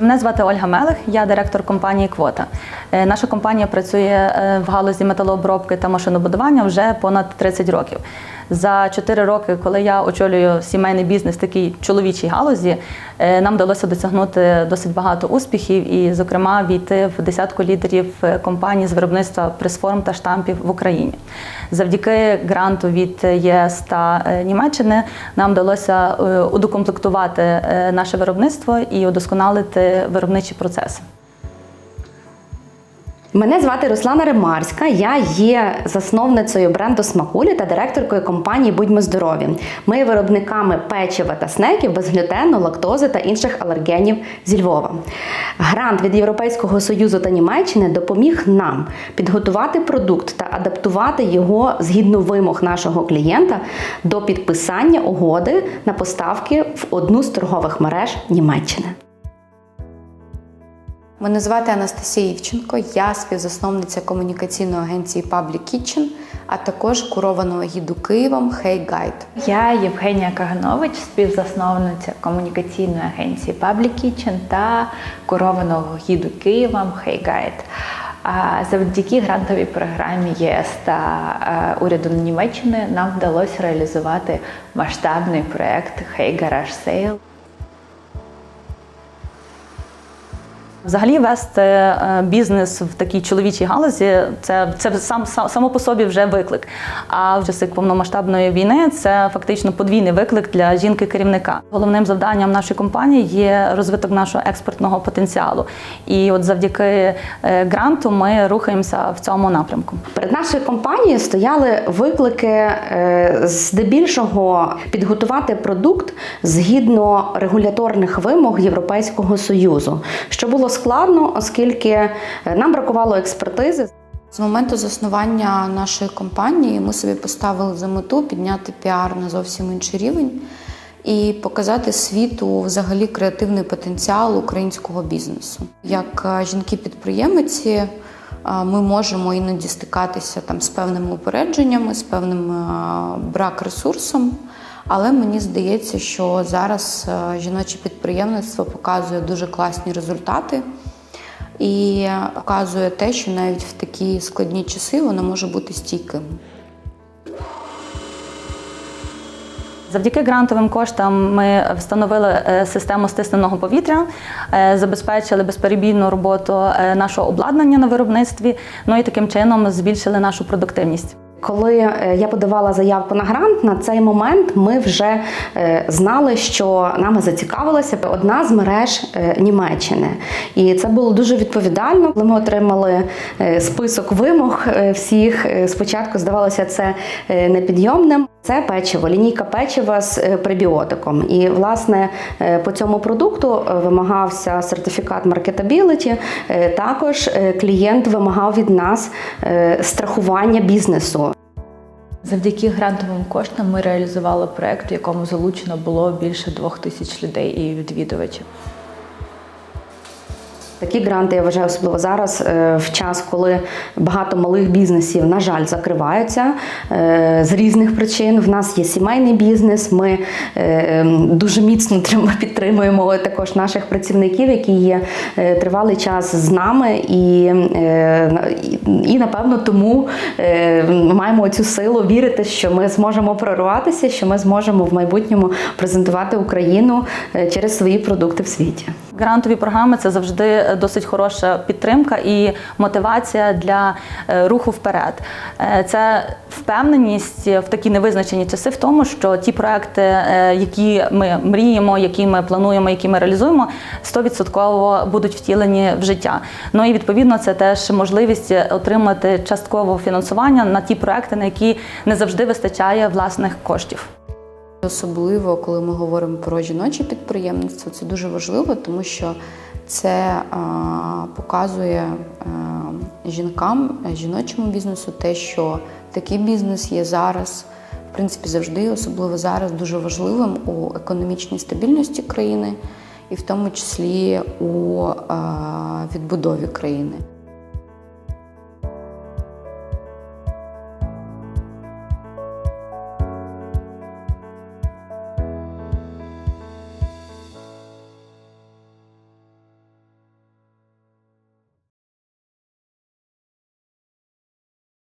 Мене звати Ольга Мелех, я директор компанії Квота. Е, Наша компанія працює е, в галузі металообробки та машинобудування вже понад 30 років. За 4 роки, коли я очолюю сімейний бізнес, такий чоловічій галузі, е, нам вдалося досягнути досить багато успіхів і, зокрема, війти в десятку лідерів компаній з виробництва пресформ та штампів в Україні. Завдяки гранту від ЄС та Німеччини нам вдалося удокомплектувати наше виробництво і удосконалити виробничі процеси. Мене звати Руслана Ремарська. Я є засновницею бренду Смакулі та директоркою компанії Будьмо здорові. Ми є виробниками печива та снеків без глютену, лактози та інших алергенів зі Львова. Грант від Європейського союзу та Німеччини допоміг нам підготувати продукт та адаптувати його згідно вимог нашого клієнта до підписання угоди на поставки в одну з торгових мереж Німеччини. Мене звати Анастасія Івченко, я співзасновниця комунікаційної агенції Public Kitchen, а також курованого гіду Києвом Hey Guide. Я Євгенія Каганович, співзасновниця комунікаційної агенції Public Kitchen та керованого гіду Києвом Hey Guide. Завдяки грантовій програмі ЄС та е, уряду Німеччини нам вдалося реалізувати масштабний проект Hey Garage Sale. Взагалі вести е, бізнес в такій чоловічій галузі це, це сам, сам само по собі вже виклик. А в часи повномасштабної війни це фактично подвійний виклик для жінки-керівника. Головним завданням нашої компанії є розвиток нашого експортного потенціалу. І от завдяки е, гранту ми рухаємося в цьому напрямку. Перед нашою компанією стояли виклики е, здебільшого підготувати продукт згідно регуляторних вимог Європейського союзу, що було складно, оскільки е, нам бракувало експертизи. З моменту заснування нашої компанії ми собі поставили за мету підняти піар на зовсім інший рівень і показати світу взагалі креативний потенціал українського бізнесу. Як е, жінки-підприємиці, е, ми можемо іноді стикатися там з певними упередженнями, з певним брак ресурсом. Але мені здається, що зараз е, жіноче підприємництво показує дуже класні результати і показує те, що навіть в такі складні часи воно може бути стійким. Завдяки грантовим коштам ми встановили е, систему стисненого повітря, е, забезпечили безперебійну роботу нашого обладнання на виробництві. Ну і таким чином збільшили нашу продуктивність. Коли е, я подавала заявку на грант, на цей момент ми вже е, знали, що нами зацікавилася одна з мереж е, Німеччини. І це було дуже відповідально. Коли ми отримали список вимог всіх, спочатку здавалося це непідйомним. Це печиво, лінійка печива з е, пребіотиком. І, власне, е, по цьому продукту е, вимагався сертифікат маркетабіліті. Також клієнт вимагав від нас страхування бізнесу. Завдяки грантовим коштам ми реалізували проект, в якому залучено було більше двох тисяч людей і відвідувачів. Такі гранти я вважаю особливо зараз, е, в час, коли багато малих бізнесів, на жаль, закриваються е, з різних причин. В нас є сімейний бізнес. Ми е, дуже міцно трим- підтримуємо також наших працівників, які є тривалий час з нами, і, е, і- напевно тому маємо цю силу вірити, що ми зможемо прорватися, що ми зможемо в майбутньому презентувати Україну через свої продукти в світі. Грантові програми це завжди досить хороша підтримка і мотивація для е, руху вперед. Е, Це впевненість в такі невизначені часи в тому, що ті проекти, е, які ми мріємо, які ми плануємо, які ми реалізуємо, 100% будуть втілені в життя. Ну і відповідно це теж можливість отримати часткове фінансування на ті проекти, на які не завжди вистачає власних коштів. Особливо, коли ми говоримо про жіноче підприємництво, це дуже важливо, тому що це а, показує а, жінкам, жіночому бізнесу те, що такий бізнес є зараз, в принципі, завжди, особливо зараз, дуже важливим у економічній стабільності країни і в тому числі у а, відбудові країни.